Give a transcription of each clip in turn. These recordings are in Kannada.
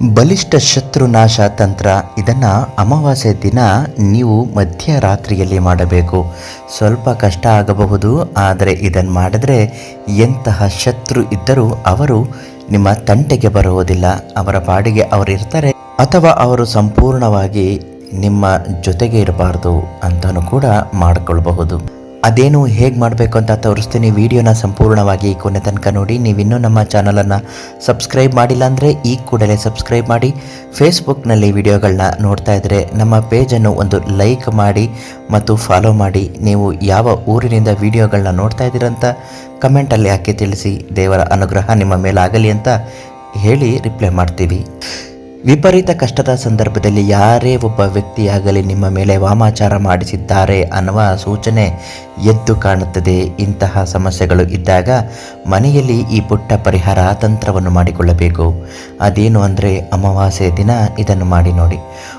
ಬಲಿಷ್ಠ ಶತ್ರುನಾಶ ತಂತ್ರ, ಇದನ್ನು ಅಮಾವಾಸ್ಯೆ ದಿನ ನೀವು ಮಧ್ಯರಾತ್ರಿಯಲ್ಲಿ ಮಾಡಬೇಕು. ಸ್ವಲ್ಪ ಕಷ್ಟ ಆಗಬಹುದು, ಆದರೆ ಇದನ್ನು ಮಾಡಿದ್ರೆ ಎಂತಹ ಶತ್ರು ಇದ್ದರೂ ಅವರು ನಿಮ್ಮ ತಂಟೆಗೆ ಬರುವುದಿಲ್ಲ. ಅವರ ಪಾಡಿಗೆ ಅವರು ಇರ್ತಾರೆ, ಅಥವಾ ಅವರು ಸಂಪೂರ್ಣವಾಗಿ ನಿಮ್ಮ ಜೊತೆಗೆ ಇರಬಾರ್ದು ಅಂತಲೂ ಕೂಡ ಮಾಡಿಕೊಳ್ಬಹುದು. ಅದೇನು ಹೇಗೆ ಮಾಡಬೇಕು ಅಂತ ತೋರಿಸ್ತೀನಿ. ವಿಡಿಯೋನ ಸಂಪೂರ್ಣವಾಗಿ ಕೊನೆ ತನಕ ನೋಡಿ. ನೀವಿನ್ನೂ ನಮ್ಮ ಚಾನಲನ್ನು ಸಬ್ಸ್ಕ್ರೈಬ್ ಮಾಡಿಲ್ಲ ಅಂದರೆ ಈ ಕೂಡಲೇ ಸಬ್ಸ್ಕ್ರೈಬ್ ಮಾಡಿ. ಫೇಸ್ಬುಕ್ನಲ್ಲಿ ವಿಡಿಯೋಗಳನ್ನ ನೋಡ್ತಾ ಇದ್ದರೆ ನಮ್ಮ ಪೇಜನ್ನು ಒಂದು ಲೈಕ್ ಮಾಡಿ ಮತ್ತು ಫಾಲೋ ಮಾಡಿ. ನೀವು ಯಾವ ಊರಿನಿಂದ ವಿಡಿಯೋಗಳನ್ನ ನೋಡ್ತಾ ಇದ್ದೀರಂತ ಕಮೆಂಟಲ್ಲಿ ಹಾಕಿ ತಿಳಿಸಿ. ದೇವರ ಅನುಗ್ರಹ ನಿಮ್ಮ ಮೇಲಾಗಲಿ ಅಂತ ಹೇಳಿ ರಿಪ್ಲೈ ಮಾಡ್ತೀವಿ. ವಿಪರೀತ ಕಷ್ಟದ ಸಂದರ್ಭದಲ್ಲಿ ಯಾರೇ ಒಬ್ಬ ವ್ಯಕ್ತಿಯಾಗಲಿ ನಿಮ್ಮ ಮೇಲೆ ವಾಮಾಚಾರ ಮಾಡಿಸಿದ್ದಾರೆ ಅನ್ನುವ ಸೂಚನೆ ಎದ್ದು ಕಾಣುತ್ತದೆ. ಇಂತಹ ಸಮಸ್ಯೆಗಳು ಇದ್ದಾಗ ಮನೆಯಲ್ಲಿ ಈ ಪುಟ್ಟ ಪರಿಹಾರ ತಂತ್ರವನ್ನು ಮಾಡಿಕೊಳ್ಳಬೇಕು. ಅದೇನು ಅಂದರೆ ಅಮಾವಾಸ್ಯೆ ದಿನ ಇದನ್ನು ಮಾಡಿ ನೋಡಿ.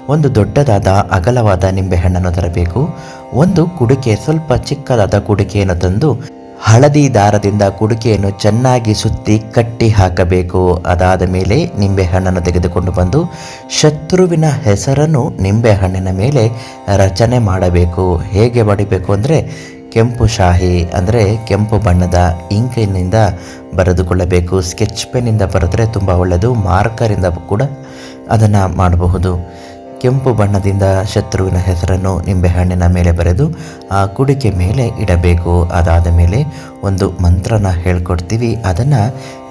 ಒಂದು ದೊಡ್ಡದಾದ ಅಗಲವಾದ ನಿಂಬೆಹಣ್ಣನ್ನು ತರಬೇಕು. ಒಂದು ಕುಡಿಕೆ, ಸ್ವಲ್ಪ ಚಿಕ್ಕದಾದ ಕುಡಿಕೆಯನ್ನು ತಂದು ಹಳದಿ ದಾರದಿಂದ ಕುಡಿಕೆಯನ್ನು ಚೆನ್ನಾಗಿ ಸುತ್ತಿ ಕಟ್ಟಿ ಹಾಕಬೇಕು. ಅದಾದ ಮೇಲೆ ನಿಂಬೆಹಣ್ಣನ್ನು ತೆಗೆದುಕೊಂಡು ಬಂದು ಶತ್ರುವಿನ ಹೆಸರನ್ನು ನಿಂಬೆಹಣ್ಣಿನ ಮೇಲೆ ರಚನೆ ಮಾಡಬೇಕು. ಹೇಗೆ ಮಾಡಬೇಕು ಅಂದರೆ ಕೆಂಪು ಶಾಹಿ, ಅಂದರೆ ಕೆಂಪು ಬಣ್ಣದ ಇಂಕಿನಿಂದ ಬರೆದುಕೊಳ್ಳಬೇಕು. ಸ್ಕೆಚ್ ಪೆನ್ನಿಂದ ಬರೆದ್ರೆ ತುಂಬ ಒಳ್ಳೆಯದು, ಮಾರ್ಕರಿಂದ ಕೂಡ ಅದನ್ನು ಮಾಡಬಹುದು. ಕೆಂಪು ಬಣ್ಣದಿಂದ ಶತ್ರುವಿನ ಹೆಸರನ್ನು ನಿಂಬೆಹಣ್ಣಿನ ಮೇಲೆ ಬರೆದು ಆ ಕುಡಿಕೆ ಮೇಲೆ ಇಡಬೇಕು. ಅದಾದ ಮೇಲೆ ಒಂದು ಮಂತ್ರನ ಹೇಳ್ಕೊಡ್ತೀವಿ. ಅದನ್ನು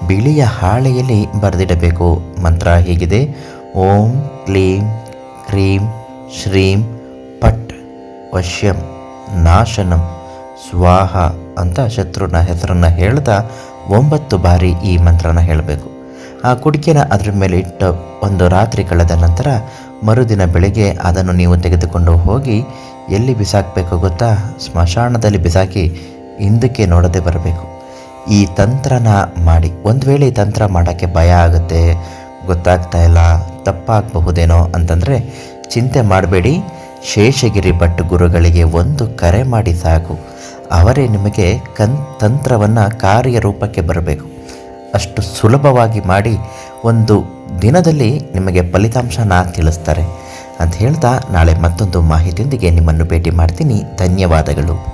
ಬಿಳಿಯ ಹಾಳೆಯಲ್ಲಿ ಬರೆದಿಡಬೇಕು. ಮಂತ್ರ ಹೀಗಿದೆ. ಓಂ ಕ್ಲೀಂ ಕ್ರೀಂ ಶ್ರೀಂ ಪಟ್ ವಶ್ಯಂ ನಾಶನಂ. ಸ್ವಾಹ ಅಂತ ಶತ್ರುವಿನ ಹೆಸರನ್ನು ಹೇಳ್ತಾ ಒಂಬತ್ತು ಬಾರಿ ಈ ಮಂತ್ರನ ಹೇಳಬೇಕು. ಆ ಕುಡಿಕೆನ ಅದರ ಮೇಲೆ ಇಟ್ಟು ಒಂದು ರಾತ್ರಿ ಕಳೆದ ನಂತರ ಮರುದಿನ ಬೆಳಗ್ಗೆ ಅದನ್ನು ನೀವು ತೆಗೆದುಕೊಂಡು ಹೋಗಿ ಎಲ್ಲಿ ಬಿಸಾಕಬೇಕು ಗೊತ್ತಾ? ಸ್ಮಶಾನದಲ್ಲಿ ಬಿಸಾಕಿ ಹಿಂದಕ್ಕೆ ನೋಡದೆ ಬರಬೇಕು. ಈ ತಂತ್ರನ ಮಾಡಿ. ಒಂದು ವೇಳೆ ಈ ತಂತ್ರ ಮಾಡೋಕ್ಕೆ ಭಯ ಆಗುತ್ತೆ, ಗೊತ್ತಾಗ್ತಾ ಇಲ್ಲ, ತಪ್ಪಾಗಬಹುದೇನೋ ಅಂತಂದರೆ ಚಿಂತೆ ಮಾಡಬೇಡಿ. ಶೇಷಗಿರಿ ಭಟ್ ಗುರುಗಳಿಗೆ ಒಂದು ಕರೆ ಮಾಡಿ ಸಾಕು. ಅವರೇ ನಿಮಗೆ ಕನ್, ತಂತ್ರವನ್ನು ಕಾರ್ಯರೂಪಕ್ಕೆ ಬರಬೇಕು. ಅಷ್ಟು ಸುಲಭವಾಗಿ ಮಾಡಿ ಒಂದು ದಿನದಲ್ಲಿ ನಿಮಗೆ ಫಲಿತಾಂಶನ ತಿಳಿಸ್ತಾರೆ. ಅಂತ ಹೇಳ್ತಾ ನಾಳೆ ಮತ್ತೊಂದು ಮಾಹಿತಿಯೊಂದಿಗೆ ನಿಮ್ಮನ್ನು ಭೇಟಿ ಮಾಡ್ತೀನಿ. ಧನ್ಯವಾದಗಳು.